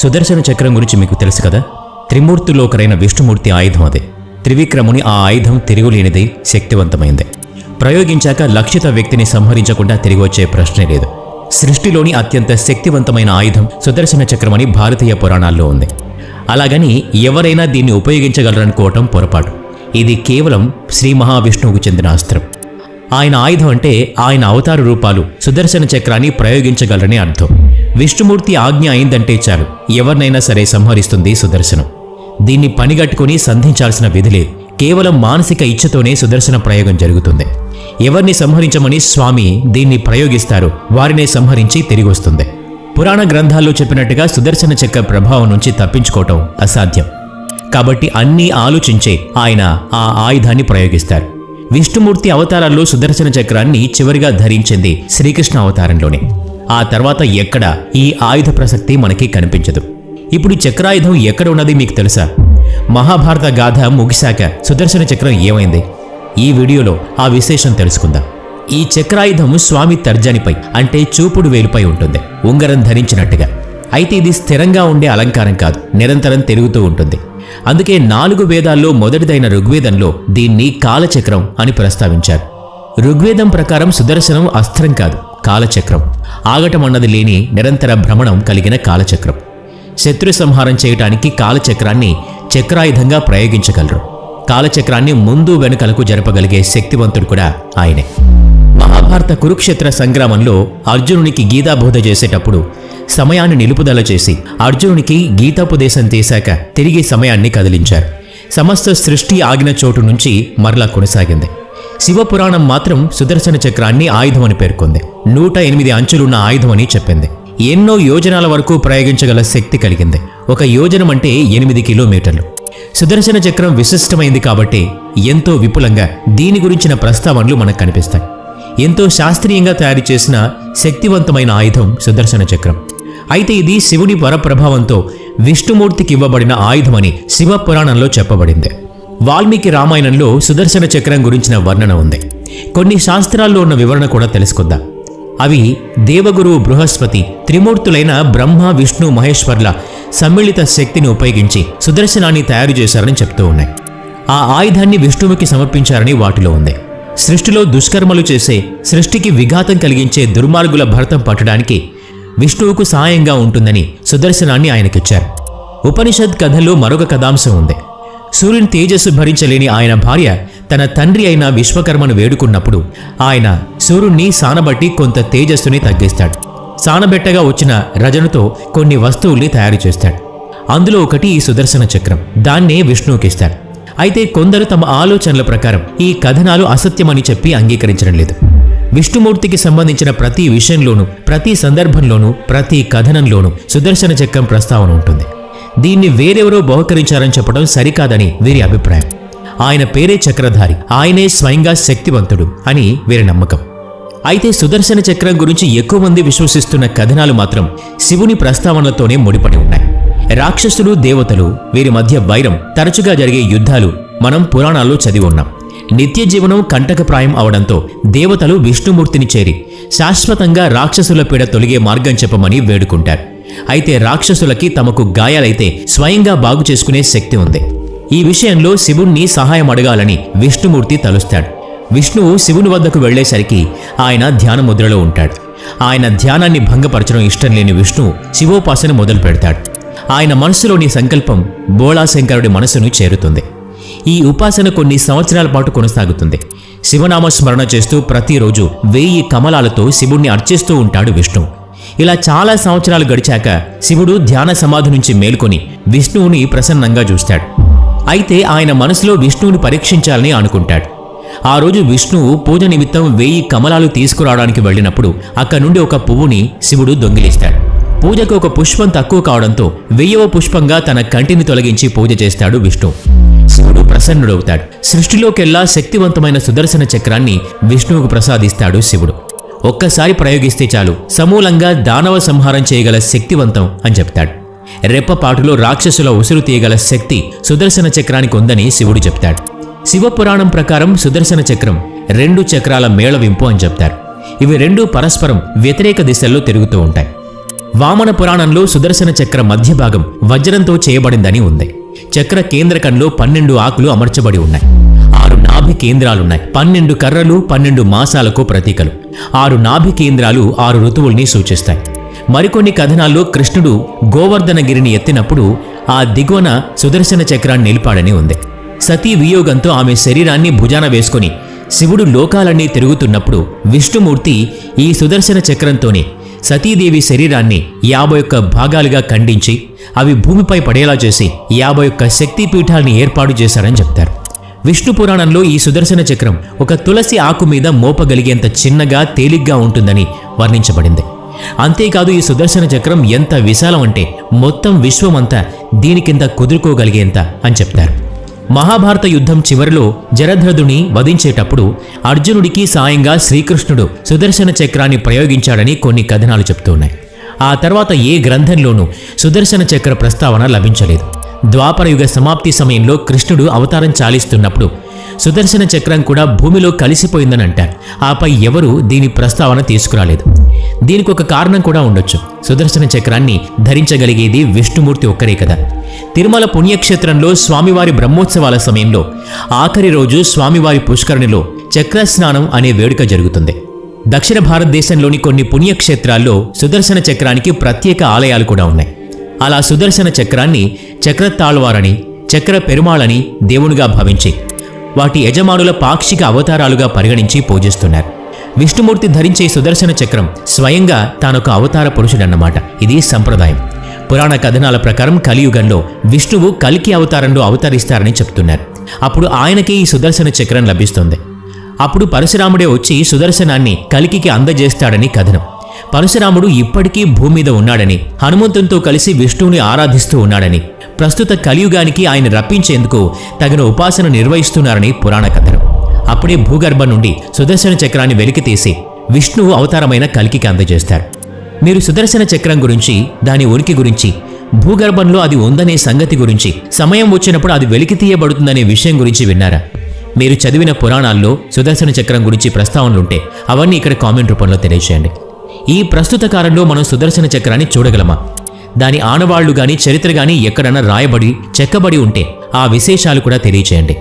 సుదర్శన చక్రం గురించి మీకు తెలుసు కదా? త్రిమూర్తిలో ఒకరైన విష్ణుమూర్తి ఆయుధం అదే. త్రివిక్రముని ఆ ఆయుధం తిరుగులేనిది శక్తివంతమైంది. ప్రయోగించాక లక్షిత వ్యక్తిని సంహరించకుండా తిరిగి వచ్చే ప్రశ్నే లేదు. సృష్టిలోని అత్యంత శక్తివంతమైన ఆయుధం సుదర్శన చక్రం అని భారతీయ పురాణాల్లో ఉంది. అలాగని ఎవరైనా దీన్ని ఉపయోగించగలరనుకోవటం పొరపాటు. ఇది కేవలం శ్రీ మహావిష్ణువుకు చెందిన అస్త్రం. ఆయన ఆయుధం అంటే ఆయన అవతార రూపాలు సుదర్శన చక్రాన్ని ప్రయోగించగలరని అర్థం. విష్ణుమూర్తి ఆజ్ఞ అయిందంటే చాలు. ఎవరినైనా సరే సంహరిస్తుంది సుదర్శనం. దీన్ని పనిగట్టుకుని సంధించాల్సిన విధి లేదు. కేవలం మానసిక ఇచ్ఛతోనే సుదర్శన ప్రయోగం జరుగుతుంది. ఎవరిని సంహరించమని స్వామి దీన్ని ప్రయోగిస్తారు వారినే సంహరించి తిరిగి వస్తుంది పురాణ గ్రంథాల్లో చెప్పినట్టుగా సుదర్శన చక్ర ప్రభావం నుంచి తప్పించుకోవటం అసాధ్యం. కాబట్టి అన్నీ ఆలోచించే ఆయన ఆ ఆయుధాన్ని ప్రయోగిస్తారు. విష్ణుమూర్తి అవతారాల్లో సుదర్శన చక్రాన్ని చివరిగా ధరించింది శ్రీకృష్ణ అవతారంలోనే. ఆ తర్వాత ఎక్కడ ఈ ఆయుధ ప్రసక్తి మనకి కనిపించదు. ఇప్పుడు చక్రాయుధం ఎక్కడ ఉన్నది మీకు తెలుసా? మహాభారత గాథ ముగిశాక సుదర్శన చక్రం ఏమైంది? ఈ వీడియోలో ఆ విశేషం తెలుసుకుందాం. ఈ చక్రాయుధం స్వామి తర్జనిపై అంటే చూపుడు వేలుపై ఉంటుంది. ఉంగరం ధరించినట్టుగా. అయితే ఇది స్థిరంగా ఉండే అలంకారం కాదు. నిరంతరం తిరుగుతూ ఉంటుంది. అందుకే నాలుగు వేదాల్లో మొదటిదైన ఋగ్వేదంలో దీన్ని కాలచక్రం అని ప్రస్తావించారు. ఋగ్వేదం ప్రకారం సుదర్శనం అస్త్రం కాదు కాలచక్రం. ఆగటం అన్నది లేని నిరంతర భ్రమణం కలిగిన కాలచక్రం. శత్రు సంహారం చేయటానికి కాలచక్రాన్ని చక్రాయుధంగా ప్రయోగించగలరు. కాలచక్రాన్ని ముందు వెనుకలకు జరపగలిగే శక్తివంతుడు కూడా ఆయనే. మహాభారత కురుక్షేత్ర సంగ్రామంలో అర్జునునికి గీతాబోధ చేసేటప్పుడు సమయాన్ని నిలుపుదల చేసి అర్జునునికి గీతాపదేశం తీశాక తిరిగి సమయాన్ని కదిలించారు. సమస్త సృష్టి ఆగిన చోటు నుంచి మరలా కొనసాగింది. శివపురాణం మాత్రం సుదర్శన చక్రాన్ని ఆయుధమని పేర్కొంది. నూట ఎనిమిది అంచులున్న ఆయుధమని చెప్పింది. ఎన్నో యోజనాల వరకు ప్రయోగించగల శక్తి కలిగింది. ఒక యోజనం అంటే ఎనిమిది కిలోమీటర్లు. సుదర్శన చక్రం విశిష్టమైంది కాబట్టి ఎంతో విపులంగా దీని గురించిన ప్రస్తావనలు మనకు కనిపిస్తాయి. ఎంతో శాస్త్రీయంగా తయారు చేసిన శక్తివంతమైన ఆయుధం సుదర్శన చక్రం. అయితే ఇది శివుని వరప్రభావంతో విష్ణుమూర్తికి ఇవ్వబడిన ఆయుధమని శివ పురాణంలో చెప్పబడింది. వాల్మీకి రామాయణంలో సుదర్శన చక్రం గురించిన వర్ణన ఉంది. కొన్ని శాస్త్రాల్లో ఉన్న వివరణ కూడా తెలుసుకుందాం. అవి దేవగురువు బృహస్పతి త్రిమూర్తులైన బ్రహ్మ విష్ణు మహేశ్వర్ల సమ్మిళిత శక్తిని ఉపయోగించి సుదర్శనాన్ని తయారు చేశారని చెప్తూ ఉన్నాయి. ఆ ఆయుధాన్ని విష్ణువుకి సమర్పించారని వాటిలో ఉంది. సృష్టిలో దుష్కర్మలు చేసే సృష్టికి విఘాతం కలిగించే దుర్మార్గుల భరతం పట్టడానికి విష్ణువుకు సహాయంగా ఉంటుందని సుదర్శనాన్ని ఆయనకిచ్చారు. ఉపనిషద్ కథలో మరొక కథాంశం ఉంది. సూర్యుని తేజస్సు భరించలేని ఆయన భార్య తన తండ్రి అయిన విశ్వకర్మను వేడుకున్నప్పుడు ఆయన సూర్యుణ్ణి సానబట్టి కొంత తేజస్సుని తగ్గిస్తాడు. సానబెట్టగా వచ్చిన రజనుతో కొన్ని వస్తువుల్ని తయారు చేస్తాడు. అందులో ఒకటి ఈ సుదర్శన చక్రం. దాన్నే విష్ణువుకిస్తారు. అయితే కొందరు తమ ఆలోచనల ప్రకారం ఈ కథనాలు అసత్యమని చెప్పి అంగీకరించడం లేదు. విష్ణుమూర్తికి సంబంధించిన ప్రతి విషయంలోనూ ప్రతి సందర్భంలోనూ ప్రతి కథనంలోనూ సుదర్శన చక్రం ప్రస్తావన ఉంటుంది. దీన్ని వేరెవరో బహుకరించారని చెప్పడం సరికాదని వీరి అభిప్రాయం. ఆయన పేరే చక్రధారి ఆయనే స్వయంగా శక్తివంతుడు అని వీరి నమ్మకం. అయితే సుదర్శన చక్రం గురించి ఎక్కువ మంది విశ్వసిస్తున్న కథనాలు మాత్రం శివుని ప్రస్తావనలతోనే ముడిపడి ఉన్నాయి. రాక్షసులు దేవతలు వీరి మధ్య వైరం తరచుగా జరిగే యుద్ధాలు మనం పురాణాల్లో చదివి ఉన్నాం. నిత్య జీవనం కంటకప్రాయం అవడంతో దేవతలు విష్ణుమూర్తిని చేరి శాశ్వతంగా రాక్షసుల పీడ తొలగే మార్గం చెప్పమని వేడుకుంటారు. అయితే రాక్షసులకి తమకు గాయాలైతే స్వయంగా బాగు చేసుకునే శక్తి ఉంది. ఈ విషయంలో శివుణ్ణి సహాయం అడగాలని విష్ణుమూర్తి తలుస్తాడు. విష్ణువు శివుని వద్దకు వెళ్ళేసరికి ఆయన ధ్యాన ముద్రలో ఉంటాడు. ఆయన ధ్యానాన్ని భంగపరచడం ఇష్టం లేని విష్ణువు శివోపాసన మొదలు పెడతాడు ఆయన మనసులోని సంకల్పం బోళాశంకరుడి మనసును చేరుతుంది. ఈ ఉపాసన కొన్ని సంవత్సరాల పాటు కొనసాగుతుంది. శివనామ స్మరణ చేస్తూ ప్రతిరోజు వెయ్యి కమలాలతో శివుణ్ణి అర్చిస్తూ ఉంటాడు విష్ణువు ఇలా చాలా సంవత్సరాలు గడిచాక శివుడు ధ్యాన సమాధి నుంచి మేల్కొని విష్ణువుని ప్రసన్నంగా చూస్తాడు. అయితే ఆయన మనసులో విష్ణువుని పరీక్షించాలని అనుకుంటాడు. ఆ రోజు విష్ణువు పూజ నిమిత్తం వెయ్యి కమలాలు తీసుకురావడానికి వెళ్ళినప్పుడు అక్కడి నుండి ఒక పువ్వుని శివుడు దొంగిలిస్తాడు. పూజకు ఒక పుష్పం తక్కువ కావడంతో వెయ్యవ పుష్పంగా తన కంటిని తొలగించి పూజ చేస్తాడు విష్ణువు ప్రసన్నుడవుతాడు. సృష్టిలోకెల్లా శక్తివంతమైన సుదర్శన చక్రాన్ని విష్ణువుకు ప్రసాదిస్తాడు శివుడు. ఒక్కసారి ప్రయోగిస్తే చాలు. సమూలంగా దానవ సంహారం చేయగల శక్తివంతం అని చెప్తాడు. రెప్పపాటులో రాక్షసుల ఉసురు తీయగల శక్తి సుదర్శన చక్రానికి ఉందని శివుడు చెప్తాడు. శివపురాణం ప్రకారం సుదర్శన చక్రం రెండు చక్రాల మేళవింపు అని చెప్తారు. ఇవి రెండు పరస్పరం వ్యతిరేక దిశల్లో తిరుగుతూ ఉంటాయి. వామన పురాణంలో సుదర్శన చక్ర మధ్య భాగం వజ్రంతో చేయబడిందని ఉంది. చక్ర కేంద్రకంలో పన్నెండు ఆకులు అమర్చబడి ఉన్నాయి. ఆరు నాభి కేంద్రాలున్నాయి. పన్నెండు కర్రలు పన్నెండు మాసాలకు ప్రతీకలు. ఆరు నాభి కేంద్రాలు ఆరు ఋతువుల్ని సూచిస్తాయి. మరికొన్ని కథనాల్లో కృష్ణుడు గోవర్ధనగిరిని ఎత్తినప్పుడు ఆ దిగువన సుదర్శన చక్రాన్ని నిలిపాడని ఉంది. సతీ వియోగంతో ఆమె శరీరాన్ని భుజాన వేసుకొని శివుడు లోకాలన్నీ తిరుగుతున్నప్పుడు విష్ణుమూర్తి ఈ సుదర్శన చక్రంతోనే సతీదేవి శరీరాన్ని యాభై ఒక్క భాగాలుగా ఖండించి అవి భూమిపై పడేలా చేసి యాభై ఒక్క శక్తి పీఠాల్ని ఏర్పాటు చేశారని చెప్తారు. విష్ణు పురాణంలో ఈ సుదర్శన చక్రం ఒక తులసి ఆకు మీద మోపగలిగేంత చిన్నగా తేలిగ్గా ఉంటుందని వర్ణించబడింది. అంతేకాదు ఈ సుదర్శన చక్రం ఎంత విశాలం అంటే మొత్తం విశ్వమంతా దీనికింత కుదురుకోగలిగేంత అని చెప్తారు. మహాభారత యుద్ధం చివరిలో జరధ్రదుని వధించేటప్పుడు అర్జునుడికి సాయంగా శ్రీకృష్ణుడు సుదర్శన చక్రాన్ని ప్రయోగించాడని కొన్ని కథనాలు చెప్తున్నాయి ఆ తర్వాత ఏ గ్రంథంలోనూ సుదర్శన చక్ర ప్రస్తావన లభించలేదు. ద్వాపరయుగ సమాప్తి సమయంలో కృష్ణుడు అవతారం చాలిస్తున్నప్పుడు సుదర్శన చక్రం కూడా భూమిలో కలిసిపోయిందని అంటారు ఆపై ఎవరూ దీని ప్రస్తావన తీసుకురాలేదు. దీనికి ఒక కారణం కూడా ఉండొచ్చు. సుదర్శన చక్రాన్ని ధరించగలిగేది విష్ణుమూర్తి ఒక్కరే కదా. తిరుమల పుణ్యక్షేత్రంలో స్వామివారి బ్రహ్మోత్సవాల సమయంలో ఆఖరి రోజు స్వామివారి పుష్కరణిలో చక్రస్నానం అనే వేడుక జరుగుతుంది. దక్షిణ భారతదేశంలోని కొన్ని పుణ్యక్షేత్రాల్లో సుదర్శన చక్రానికి ప్రత్యేక ఆలయాలు కూడా ఉన్నాయి. అలా సుదర్శన చక్రాన్ని చక్రతాళ్వారని చక్ర పెరుమాళని దేవునిగా భావించి వాటి యజమానుల పాక్షిక అవతారాలుగా పరిగణించి పూజిస్తున్నారు. విష్ణుమూర్తి ధరించే సుదర్శన చక్రం స్వయంగా తానొక అవతార పురుషుడన్నమాట. ఇది సంప్రదాయం. పురాణ కథనాల ప్రకారం కలియుగంలో విష్ణువు కలికి అవతారంలో అవతరిస్తారని చెప్తున్నారు. అప్పుడు ఆయనకే ఈ సుదర్శన చక్రం లభిస్తుంది. అప్పుడు పరశురాముడే వచ్చి సుదర్శనాన్ని కలికికి అందజేస్తాడని కథనం. పరశురాముడు ఇప్పటికీ భూమి మీద ఉన్నాడని హనుమంతునితో కలిసి విష్ణువుని ఆరాధిస్తూ ఉన్నాడని ప్రస్తుత కలియుగానికి ఆయన రప్పించేందుకు తగిన ఉపాసన నిర్వహిస్తున్నారని పురాణ కథనం. అప్పుడే భూగర్భం నుండి సుదర్శన చక్రాన్ని వెలికితీసి విష్ణువు అవతారమైన కలికికి అందజేస్తారు. మీరు సుదర్శన చక్రం గురించి దాని ఉనికి గురించి భూగర్భంలో అది ఉందనే సంగతి గురించి సమయం వచ్చినప్పుడు అది వెలికి తీయబడుతుందనే విషయం గురించి విన్నారా? మీరు చదివిన పురాణాల్లో సుదర్శన చక్రం గురించి ప్రస్తావనలుంటే అవన్నీ ఇక్కడ కామెంట్ రూపంలో తెలియజేయండి. ఈ ప్రస్తుత కాలంలో మనం సుదర్శన చక్రాన్ని చూడగలమా? దాని ఆనవాళ్ళు గాని చరిత్ర గాని ఎక్కడన్నా రాయబడి చెక్కబడి ఉంటే ఆ విశేషాలు కూడా తెలియచేయండి.